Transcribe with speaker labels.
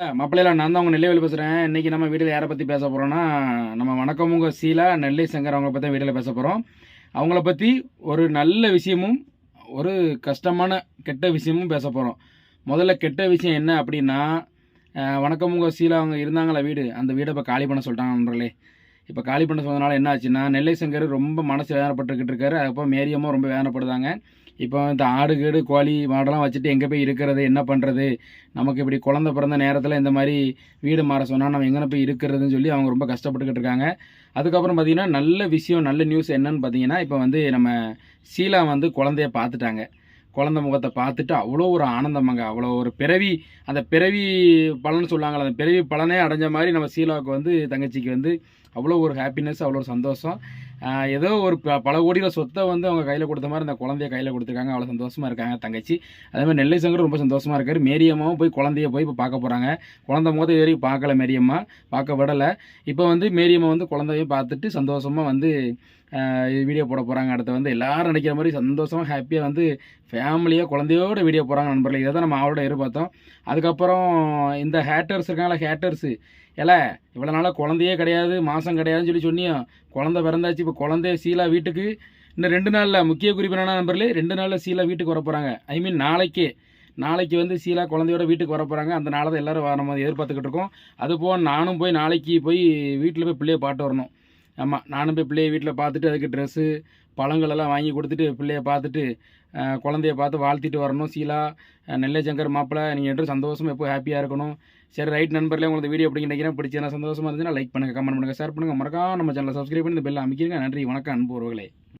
Speaker 1: மாப்பிள்ளையில நான் தான் உங்க நெல்லைவேலி பேசுகிறேன் இன்றைக்கி நம்ம வீடியோவில் யாரை பற்றி பேச போகிறோன்னா நம்ம வணக்கமுங்க சீலா நெல்லை சங்கர் அவங்கள பற்றி வீடியோவில் பேச போகிறோம் அவங்கள பற்றி ஒரு நல்ல விஷயமும் ஒரு கஷ்டமான கெட்ட விஷயமும் பேச போகிறோம் முதல்ல கெட்ட விஷயம் என்ன அப்படின்னா அஹ், வணக்கமுங்க சீலா அவங்க இருந்தாங்களா வீடு? அந்த வீடை இப்போ காலி பண்ண சொல்லிட்டாங்க நண்பர்களே இப்போ காலி பண்ண சொன்னதுனால என்ன ஆச்சுன்னா நெல்லை சங்கர் ரொம்ப மனசு வேதனைப்பட்டுக்கிட்டு இருக்காரு. அதுக்கப்புறம் மேரியமும் ரொம்ப வேதனைப்படுதாங்க இப்போ இந்த ஆடு கீடு கோழி மாடெல்லாம் வச்சுட்டு எங்கே போய் இருக்கிறது என்ன பண்ணுறது நமக்கு இப்படி குழந்த பிறந்த நேரத்தில் இந்த மாதிரி வீடு மாற சொன்னால் நம்ம எங்கே போய் இருக்கிறதுன்னு சொல்லி அவங்க ரொம்ப கஷ்டப்பட்டுக்கிட்டு இருக்காங்க. அதுக்கப்புறம் பார்த்தீங்கன்னா நல்ல விஷயம் நல்ல நியூஸ் என்னன்னு பார்த்தீங்கன்னா இப்போ வந்து நம்ம சீலா வந்து குழந்தைய பார்த்துட்டாங்க குழந்த முகத்தை பார்த்துட்டு அவ்வளோ ஒரு ஆனந்தமாங்க அவ்வளோ ஒரு பிறவி அந்த பிறவி பலன் சொல்லுவாங்கள்ல அந்த பிறவி பலனே அடைஞ்ச மாதிரி நம்ம சீலாவுக்கு வந்து தங்கச்சிக்கு வந்து அவ்வளோ ஒரு ஹாப்பினஸ் அவ்வளோ ஒரு சந்தோஷம். ஏதோ ஒரு ப- பல கோடியில் சொத்தை வந்து அவங்க கையில் கொடுத்த மாதிரி அந்த குழந்தைய கையில் கொடுத்துருக்காங்க. அவ்வளோ சந்தோஷமாக இருக்காங்க தங்கச்சி. அதே மாதிரி நெல்லை சங்கர் ரொம்ப சந்தோஷமாக இருக்கார். மேரியம்மாவும் போய் குழந்தைய போய் இப்போ பார்க்க போகிறாங்க குழந்தை முகத்தை இது வரைக்கும் பார்க்கல மேரியம்மா. பார்க்க விடலை. இப்போ வந்து மேரியம்மா வந்து குழந்தைய பார்த்துட்டு சந்தோஷமாக வந்து வீடியோ போட போகிறாங்க அடுத்து வந்து எல்லோரும் நினைக்கிற மாதிரி சந்தோஷமாக ஹாப்பியாக வந்து ஃபேமிலியாக குழந்தையோட வீடியோ போகிறாங்க நண்பர்களே. இதை தான் நம்ம அவரோட எதிர்பார்த்தோம். அதுக்கப்புறம் இந்த ஹேட்டர்ஸ் இருக்காங்களா ஹேட்டர்ஸு ஏல இவ்வளோ நாளாக குழந்தையே கிடையாது மாதம் கிடையாதுன்னு சொல்லி சொன்னியும் குழந்தை பிறந்தாச்சு இப்போ குழந்தைய சீலா வீட்டுக்கு இன்னும் ரெண்டு நாளில் முக்கிய குறிப்பு என்ன நண்பர்களே ரெண்டு நாளில் சீலா வீட்டுக்கு வர போகிறாங்க ஐ மீன் நாளைக்கே. நாளைக்கு வந்து சீலா குழந்தையோட வீட்டுக்கு வர போகிறாங்க அந்த நாளை தான் எல்லோரும் வர மாதிரி எதிர்பார்த்துக்கிட்டு இருக்கோம். அதுபோக நானும் போய் நாளைக்கு போய் வீட்டில் போய் பிள்ளைய பாட்டு வரணும். ஆமாம் நானும் போய் பிள்ளைய வீட்டில் பார்த்துட்டு அதுக்கு ட்ரெஸ்ஸு பழங்களெல்லாம் வாங்கி கொடுத்துட்டு பிள்ளைய பார்த்துட்டு குழந்தைய பார்த்து வாழ்த்திட்டு வரணும். சீலா நெல்லை சங்கர் மாப்பிள்ளை நீங்கள் என்றும் சந்தோஷமாக எப்போ ஹாப்பியாக இருக்கணும். சரி ரைட் நண்பர்களே உங்களுக்கு வீடியோ எப்படி நினைக்கிறேன். பிடிச்சா சந்தோஷமாக இருந்துச்சுன்னா லைக் பண்ணுங்கள் கமெண்ட் பண்ணுங்கள் ஷேர் பண்ணுங்கள் மறக்காம நம்ம சேனலை சப்ஸ்கிரைப் பண்ணி இந்த பெல் அமைக்கிறீங்க நன்றி வணக்கம் அன்பு உறவுகளே.